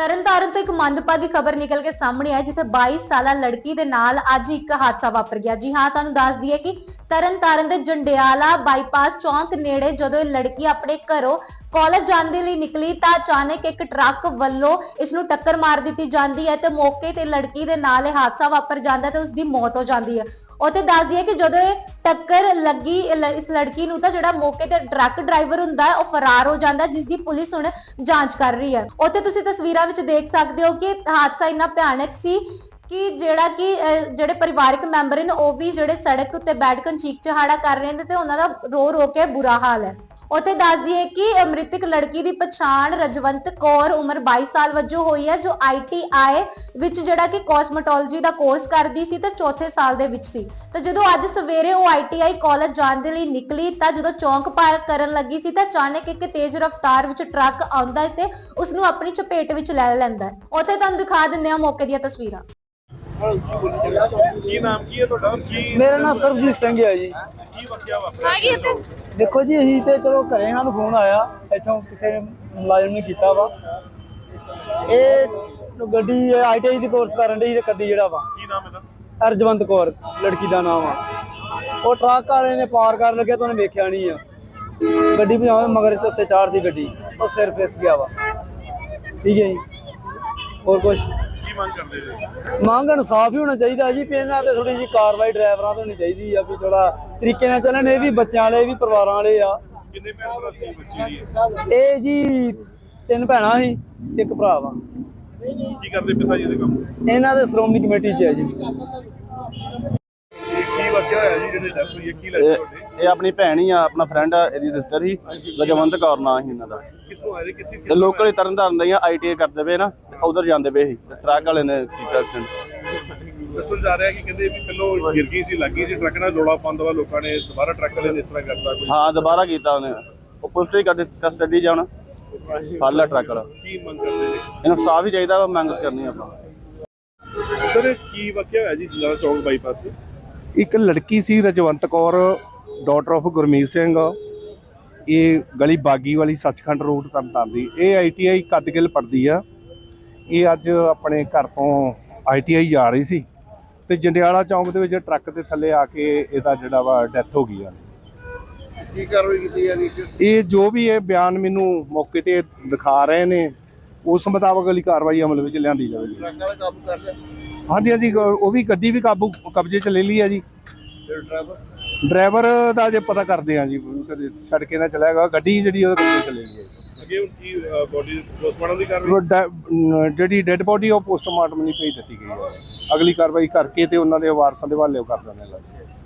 ਤਰਨਤਾਰਨ ਤੋਂ ਇੱਕ ਮੰਦਭਾਗੀ ਖਬਰ ਨਿਕਲ ਕੇ ਸਾਹਮਣੇ ਆਈ, ਜਿੱਥੇ 22 ਸਾਲਾ ਲੜਕੀ ਦੇ ਨਾਲ ਅੱਜ ਇੱਕ ਹਾਦਸਾ ਵਾਪਰ ਗਿਆ। ਜੀ ਹਾਂ, ਤੁਹਾਨੂੰ ਦੱਸ ਦਈਏ ਕਿ ਤਰਨਤਾਰਨ ਦੇ ਜੰਡਿਆਲਾ ਬਾਈਪਾਸ ਚੌਂਕ ਨੇੜੇ ਜਦੋਂ ਇਹ ਲੜਕੀ ਆਪਣੇ ਘਰੋਂ ਕਾਲਜ ਜਾਣ ਦੇ ਲਈ ਨਿਕਲੀ ਤਾਂ ਅਚਾਨਕ ਇੱਕ ਟਰੱਕ ਵੱਲੋਂ ਇਸ ਨੂੰ ਟੱਕਰ ਮਾਰ ਦਿੱਤੀ ਜਾਂਦੀ ਹੈ ਤੇ ਮੌਕੇ ਤੇ ਲੜਕੀ ਦੇ ਨਾਲ ਇਹ ਹਾਦਸਾ ਵਾਪਰ ਜਾਂਦਾ ਹੈ ਤੇ ਉਸ ਦੀ ਮੌਤ ਹੋ ਜਾਂਦੀ ਹੈ। ਉੱਥੇ ਦੱਸ ਦਈਏ ਕਿ ਜਦੋਂ ਇਹ ਟੱਕਰ ਲੱਗੀ ਇਸ ਲੜਕੀ ਨੂੰ ਤਾਂ ਜਿਹੜਾ ਮੌਕੇ ਤੇ ਟਰੱਕ ਡਰਾਈਵਰ ਹੁੰਦਾ ਹੈ, ਉਹ ਫਰਾਰ ਹੋ ਜਾਂਦਾ ਜਿਸ ਦੀ ਪੁਲਿਸ ਹੁਣ ਜਾਂਚ ਕਰ ਰਹੀ ਹੈ। ਉੱਥੇ ਤੁਸੀਂ ਤਸਵੀਰਾਂ ਵਿੱਚ ਦੇਖ ਸਕਦੇ ਹੋ ਕਿ ਹਾਦਸਾ ਇੰਨਾ ਭਿਆਨਕ ਸੀ ਕਿ ਜਿਹੜਾ ਕਿ ਜਿਹੜੇ ਪਰਿਵਾਰਕ ਮੈਂਬਰ ਨੇ, ਉਹ ਵੀ ਜਿਹੜੇ ਸੜਕ ਉੱਤੇ ਬੈਠ ਕੇ ਚੀਕ ਚਹਾੜਾ ਕਰ ਰਹੇ ਨੇ ਤੇ ਉਹਨਾਂ ਦਾ ਰੋ ਰੋ ਕੇ ਬੁਰਾ ਹਾਲ ਹੈ। ਉੱਥੇ ਦੱਸ ਦਈਏ ਕਿ ਮ੍ਰਿਤਕ ਲੜਕੀ ਦੀ ਪਛਾਣ ਰਜਵੰਤ ਕੌਰ ਉਮਰ 22 ਸਾਲ ਵਜੋਂ ਹੋਈ ਹੈ ਜੋ ਆਈਟੀਆਈ ਵਿੱਚ ਜਿਹੜਾ ਕਿ ਕਾਸਮੈਟੋਲੋਜੀ ਦਾ ਕੋਰਸ ਕਰਦੀ ਸੀ ਤੇ ਚੌਥੇ ਸਾਲ ਦੇ ਵਿੱਚ ਸੀ। ਤੇ ਜਦੋਂ ਅੱਜ ਸਵੇਰੇ ਉਹ ਆਈਟੀਆਈ ਕਾਲਜ ਜਾਣ ਦੇ ਲਈ ਨਿਕਲੀ ਤਾਂ ਜਦੋਂ ਚੌਂਕ ਪਾਰ ਕਰਨ ਲੱਗੀ ਸੀ ਤਾਂ ਅਚਾਨਕ ਇੱਕ ਤੇਜ਼ ਰਫ਼ਤਾਰ ਵਿੱਚ ਟਰੱਕ ਆਉਂਦਾ ਹੈ ਤੇ ਉਸ ਨੂੰ ਆਪਣੀ ਚਪੇਟ ਵਿੱਚ ਲੈ ਲੈਂਦਾ ਹੈ। ਉੱਥੇ ਤੁਹਾਨੂੰ ਦਿਖਾ ਦਿੰਦੇ ਹਾਂ ਮੌਕੇ ਦੀਆਂ ਤਸਵੀਰਾਂ। ਕੀ ਨਾਮ ਕੀ ਹੈ ਤੁਹਾਡਾ? ਕੀ ਮੇਰਾ ਨਾਮ ਸਰਬਜੀਤ ਸਿੰਘ ਹੈ ਜੀ। ਕੀ ਵਾਕਿਆ ਵਾਪਰਿਆ? ਦੇਖੋ ਜੀ ਅਸੀਂ ਤੇ ਚਲੋ ਘਰੇ ਇਹਨਾਂ ਨੂੰ ਫੋਨ ਆਇਆ ਇੱਥੋਂ ਕਿਸੇ ਮੁਲਾਜ਼ਮ ਨੇ ਕੀਤਾ ਵਾ। ਇਹ ਗੱਡੀ ਆਈਟੀਆਈ ਦੀ ਕੋਰਸ ਕਰਨ ਦੀ ਕੱਦੀ ਜਿਹੜਾ ਵਾ। ਕੀ ਨਾਮ ਇਹਦਾ? ਅਰਜਵੰਤ ਕੌਰ ਲੜਕੀ ਦਾ ਨਾਮ ਆ। ਉਹ ਟਰੱਕ ਵਾਲੇ ਨੇ ਪਾਰ ਕਰਨ ਲੱਗਿਆ ਤਾਂ ਉਹਨੇ ਵੇਖਿਆ ਨਹੀਂ ਆ। ਗੱਡੀ ਭਜਾਵੇਂ ਮਗਰ ਤੇ ਉੱਤੇ ਚਾੜਦੀ ਗੱਡੀ ਉਹ ਸਿਰ ਫਿਸ ਗਿਆ ਵਾ। ਠੀਕ ਹੈ ਜੀ। ਹੋਰ ਕੁਝ ਕੀ ਮੰਗ ਕਰਦੇ ਜੀ ਮੰਗ ਇਨਸਾਫ ਹੀ ਹੋਣਾ ਚਾਹੀਦਾ ਜੀ ਇਹਨਾਂ ਤੇ ਥੋੜੀ ਜੀ ਕਾਰਵਾਈ ਡਰਾਈਵਰਾਂ ਤੋਂ ਹੋਣੀ ਚਾਹੀਦੀ ਆ ਵੀ ਥੋੜਾ ਤਰੀਕੇ ਨਾਲ ਚੱਲਣ। ਇਹ ਵੀ ਬੱਚਿਆਂ ਵਾਲੇ ਵੀ ਪਰਿਵਾਰਾਂ ਵਾਲੇ ਆ। ਕਿੰਨੇ ਭੈਣ ਭਰਾ ਸੀ ਬੱਚੀ ਦੀ? ਇਹ ਜੀ ਤਿੰਨ ਭੈਣਾਂ ਸੀ ਇੱਕ ਭਰਾ ਵਾ। ਕੀ ਕਰਦੇ ਪਿਤਾ ਜੀ ਦੇ ਕੰਮ? ਇਹਨਾਂ ਦੇ ਸ਼੍ਰੋਮਣੀ ਕਮੇਟੀ 'ਚ ਹੈ ਜੀ। ਕੀ ਵਾਕਿਆ ਹੋਇਆ ਜੀ ਜਿਹੜੇ ਕੀ ਲੱਗਦਾ ਇਹ ਤੁਹਾਡੇ ਇਹ ਆਪਣੀ ਭੈਣ ਹੀ ਆ ਆਪਣਾ ਫਰੈਂਡ ਆ ਇਹਦੀ ਸਿਸਟਰ ਹੀ ਰਜਵੰਤ ਕੌਰ ਨਾਂ ਸੀ ਇਹਨਾਂ ਦਾ। ਕਿੱਥੋਂ ਆਏ ਜੀ? ਕਿੱਥੇ ਤੇ ਲੋਕਲ ਹੀ ਤਰਨਤਾਰਨ ਦੇ ਆਈਟੀਆਈ ਕਰਦੇ ਪਏ ਨਾ ਉਧਰ ਜਾਂਦੇ ਪਏ ਸੀ ਤੇ ਟਰੱਕ ਵਾਲੇ ਨੇ ਕੀਤਾ ਐਕਸੀਡੈਂਟ ਦੱਸਣ ਜਾ ਰਿਹਾ ਕਿ ਕਹਿੰਦੇ ਵੀ ਪਹਿਲੋਂ ਗਿਰ ਗਈ ਸੀ ਲੱਗੀ ਸੀ ਟਰੱਕ ਨਾਲ ਰੋਲਾ ਤੋਂ ਬਾਅਦ ਲੋਕਾਂ ਨੇ ਦੁਬਾਰਾ ਟਰੱਕ ਵਾਲੇ ਨੇ ਇਸ ਤਰ੍ਹਾਂ ਕਰਤਾ ਕੋਈ? ਹਾਂ ਦੁਬਾਰਾ ਕੀਤਾ ਉਹਨੇ। ਉਹ ਪੁਲਿਸ ਕਰਦੇ ਕਸਟਡੀ ਜਾਣਾ ਫੜ ਲਿਆ ਟਰੱਕ ਵਾਲਾ। ਕੀ ਮੰਗ ਕਰਦੇ ਜੀ ਇਹਨੂੰ ਸਾਫ਼ ਹੀ ਚਾਹੀਦਾ ਵਾ ਮੰਗ ਕਰਨੀ ਆਪਾਂ। ਸਰ ਇਹ ਕੀ ਵਾਕਿਆ ਹੋਇਆ ਜੀ ਜਲਾਲ ਚੌਂਕ ਬਾਈਪਾਸ ਇੱਕ ਲੜਕੀ ਸੀ ਰਜਵੰਤ ਕੌਰ ਡਾਟਰ ਆਫ ਗੁਰਮੀਤ ਸਿੰਘ ਇਹ ਗਲੀ ਬਾਗੀ ਵਾਲੀ ਸੱਚਖੰਡ ਰੋਡ ਤਰਨਤਾਰਨ ਦੀ। ਇਹ ਆਈਟੀਆਈ ਕੱਦਗਿਲ ਪੜਦੀ ਆ। ਇਹ ਅੱਜ ਆਪਣੇ ਘਰ ਤੋਂ ਆਈਟੀਆਈ ਜਾ ਰਹੀ ਸੀ। ਤੇ ਜੰਡਿਆਲਾ ਚੌਂਕ ਦੇ ਵਿੱਚ ਟਰੱਕ ਦੇ ਥੱਲੇ ਆ ਕੇ ਇਹਦਾ ਜਿਹੜਾ ਵਾ ਡੈਥ ਹੋ ਗਈ ਆ। ਕੀ ਕਾਰਵਾਈ ਕੀਤੀ ਜਾ ਰਹੀ ਹੈ ਇਹ ਜੋ ਵੀ ਇਹ ਬਿਆਨ ਮੈਨੂੰ ਮੌਕੇ ਤੇ ਦਿਖਾ ਰਹੇ ਨੇ ਉਸ ਮੁਤਾਬਕ ਅਗਲੀ ਕਾਰਵਾਈ ਅਮਲ ਵਿੱਚ ਲਿਆਂਦੀ ਜਾਵੇਗੀ। ਟਰੱਕ ਵਾਲਾ ਕਾਬੂ ਕਰ ਲਿਆ? ਹਾਂਜੀ ਹਾਂਜੀ ਉਹ ਵੀ ਗੱਡੀ ਵੀ ਕਾਬੂ ਕਬਜ਼ੇ 'ਚ ਲੈ ਲਈ ਆ ਜੀ। ਡਰਾਈਵਰ? ਡਰਾਈਵਰ ਦਾ ਜੇ ਪਤਾ ਕਰਦੇ ਆ ਜੀ ਕਦੇ ਛੱਡ ਕੇ ਨਾ ਚਲਾਏਗਾ ਗੱਡੀ ਜਿਹੜੀ ਉਹਦੇ ਕੋਲ ਚਲੇ ਗਈ। ਅੱਗੇ ਹੁਣ ਕੀ ਬੋਡੀ ਪੋਸਟਮਾਰਟਮ ਦੀ ਕਾਰਵਾਈ? ਉਹ ਡੈ- ਅਮ ਜਿਹੜੀ ਡੈੱਡ ਬੋਡੀ ਉਹ ਪੋਸਟਮਾਰਟਮ ਲਈ ਭੇਜ ਦਿੱਤੀ ਗਈ ਹੈ ਅਗਲੀ ਕਾਰਵਾਈ ਕਰਕੇ ਤੇ ਉਹਨਾਂ ਦੇ ਵਾਰਸਾਂ ਦੇ ਹਵਾਲੇ ਕਰ ਦਿੰਦੇ ਲਾਸ਼